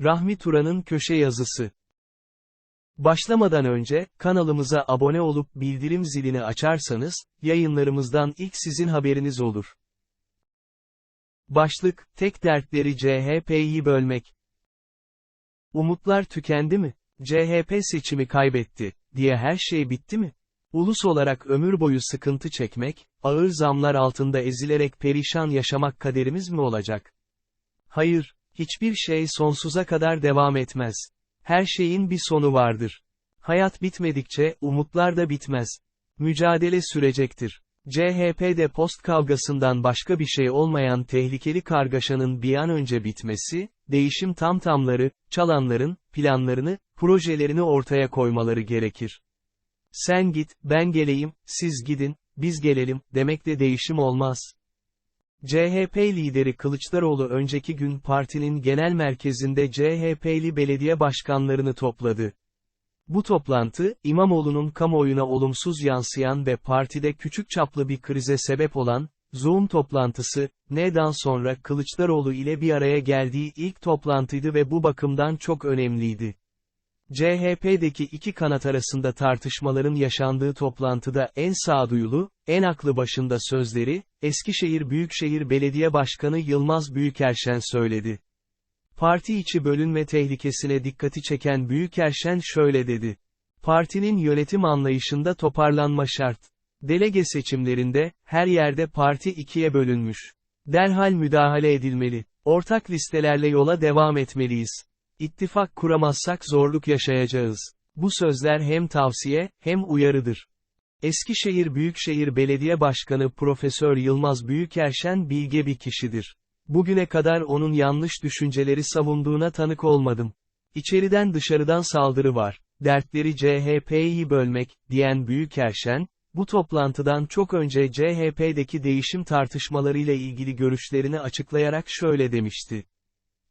Rahmi Turan'ın köşe yazısı. Başlamadan önce, kanalımıza abone olup bildirim zilini açarsanız, yayınlarımızdan ilk sizin haberiniz olur. Başlık, tek dertleri CHP'yi bölmek. Umutlar tükendi mi? CHP seçimi kaybetti, diye her şey bitti mi? Ulus olarak ömür boyu sıkıntı çekmek, ağır zamlar altında ezilerek perişan yaşamak kaderimiz mi olacak? Hayır, hiçbir şey sonsuza kadar devam etmez. Her şeyin bir sonu vardır. Hayat bitmedikçe, umutlar da bitmez. Mücadele sürecektir. CHP'de post kavgasından başka bir şey olmayan tehlikeli kargaşanın bir an önce bitmesi, değişim tamtamları, çalanların, planlarını, projelerini ortaya koymaları gerekir. Sen git, ben geleyim, siz gidin, biz gelelim, demekle değişim olmaz. CHP lideri Kılıçdaroğlu önceki gün partinin genel merkezinde CHP'li belediye başkanlarını topladı. Bu toplantı, İmamoğlu'nun kamuoyuna olumsuz yansıyan ve partide küçük çaplı bir krize sebep olan, Zoom toplantısı, NED'dan sonra Kılıçdaroğlu ile bir araya geldiği ilk toplantıydı ve bu bakımdan çok önemliydi. CHP'deki iki kanat arasında tartışmaların yaşandığı toplantıda en sağduyulu, en aklı başında sözleri, Eskişehir Büyükşehir Belediye Başkanı Yılmaz Büyükerşen söyledi. Parti içi bölünme tehlikesine dikkati çeken Büyükerşen şöyle dedi. Partinin yönetim anlayışında toparlanma şart. Delege seçimlerinde, her yerde parti ikiye bölünmüş. Derhal müdahale edilmeli. Ortak listelerle yola devam etmeliyiz. İttifak kuramazsak zorluk yaşayacağız. Bu sözler hem tavsiye, hem uyarıdır. Eskişehir Büyükşehir Belediye Başkanı Profesör Yılmaz Büyükerşen bilge bir kişidir. Bugüne kadar onun yanlış düşünceleri savunduğuna tanık olmadım. İçeriden dışarıdan saldırı var. Dertleri CHP'yi bölmek, diyen Büyükerşen, bu toplantıdan çok önce CHP'deki değişim tartışmalarıyla ilgili görüşlerini açıklayarak şöyle demişti.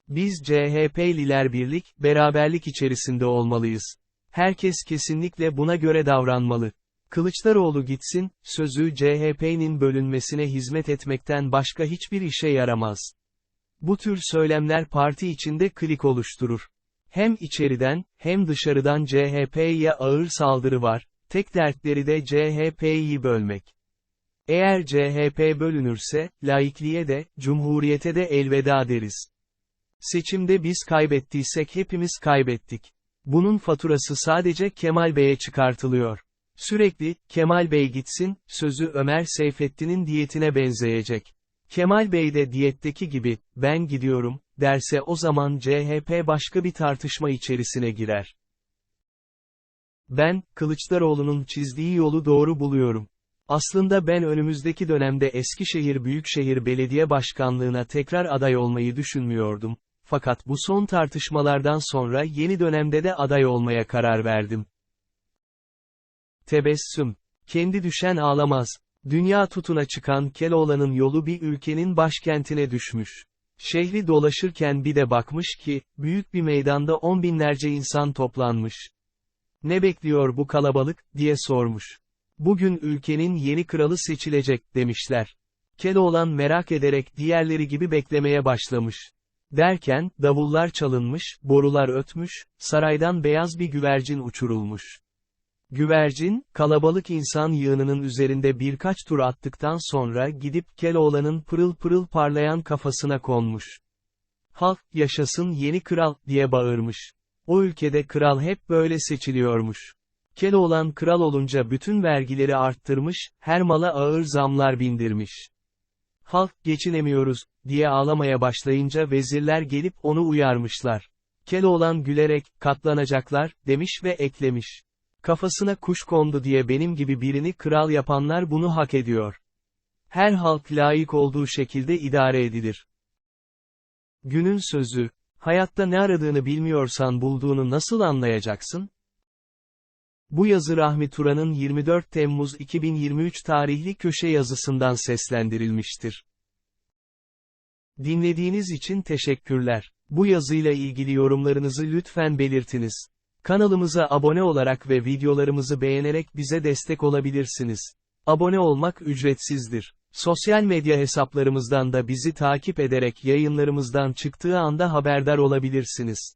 Biz CHP'liler birlik, beraberlik içerisinde olmalıyız. Herkes kesinlikle buna göre davranmalı. Kılıçdaroğlu gitsin, sözü CHP'nin bölünmesine hizmet etmekten başka hiçbir işe yaramaz. Bu tür söylemler parti içinde klik oluşturur. Hem içeriden, hem dışarıdan CHP'ye ağır saldırı var, tek dertleri de CHP'yi bölmek. Eğer CHP bölünürse, laikliğe de, cumhuriyete de elveda deriz. Seçimde biz kaybettiysek hepimiz kaybettik. Bunun faturası sadece Kemal Bey'e çıkartılıyor. Sürekli, Kemal Bey gitsin, sözü Ömer Seyfettin'in diyetine benzeyecek. Kemal Bey de diyetteki gibi, ben gidiyorum, derse o zaman CHP başka bir tartışma içerisine girer. Ben, Kılıçdaroğlu'nun çizdiği yolu doğru buluyorum. Aslında ben önümüzdeki dönemde Eskişehir Büyükşehir Belediye Başkanlığına tekrar aday olmayı düşünmüyordum. Fakat bu son tartışmalardan sonra yeni dönemde de aday olmaya karar verdim. Tebessüm. Kendi düşen ağlamaz. Dünya tutuna çıkan Keloğlan'ın yolu bir ülkenin başkentine düşmüş. Şehri dolaşırken bir de bakmış ki, büyük bir meydanda on binlerce insan toplanmış. Ne bekliyor bu kalabalık, diye sormuş. Bugün ülkenin yeni kralı seçilecek, demişler. Keloğlan merak ederek diğerleri gibi beklemeye başlamış. Derken, davullar çalınmış, borular ötmüş, saraydan beyaz bir güvercin uçurulmuş. Güvercin, kalabalık insan yığınının üzerinde birkaç tur attıktan sonra gidip Keloğlan'ın pırıl pırıl parlayan kafasına konmuş. Halk, yaşasın yeni kral, diye bağırmış. O ülkede kral hep böyle seçiliyormuş. Keloğlan kral olunca bütün vergileri arttırmış, her mala ağır zamlar bindirmiş. Halk geçinemiyoruz, diye ağlamaya başlayınca vezirler gelip onu uyarmışlar. Keloğlan gülerek, katlanacaklar, demiş ve eklemiş. Kafasına kuş kondu diye benim gibi birini kral yapanlar bunu hak ediyor. Her halk layık olduğu şekilde idare edilir. Günün sözü, hayatta ne aradığını bilmiyorsan bulduğunu nasıl anlayacaksın? Bu yazı Rahmi Turan'ın 24 Temmuz 2023 tarihli köşe yazısından seslendirilmiştir. Dinlediğiniz için teşekkürler. Bu yazıyla ilgili yorumlarınızı lütfen belirtiniz. Kanalımıza abone olarak ve videolarımızı beğenerek bize destek olabilirsiniz. Abone olmak ücretsizdir. Sosyal medya hesaplarımızdan da bizi takip ederek yayınlarımızdan çıktığı anda haberdar olabilirsiniz.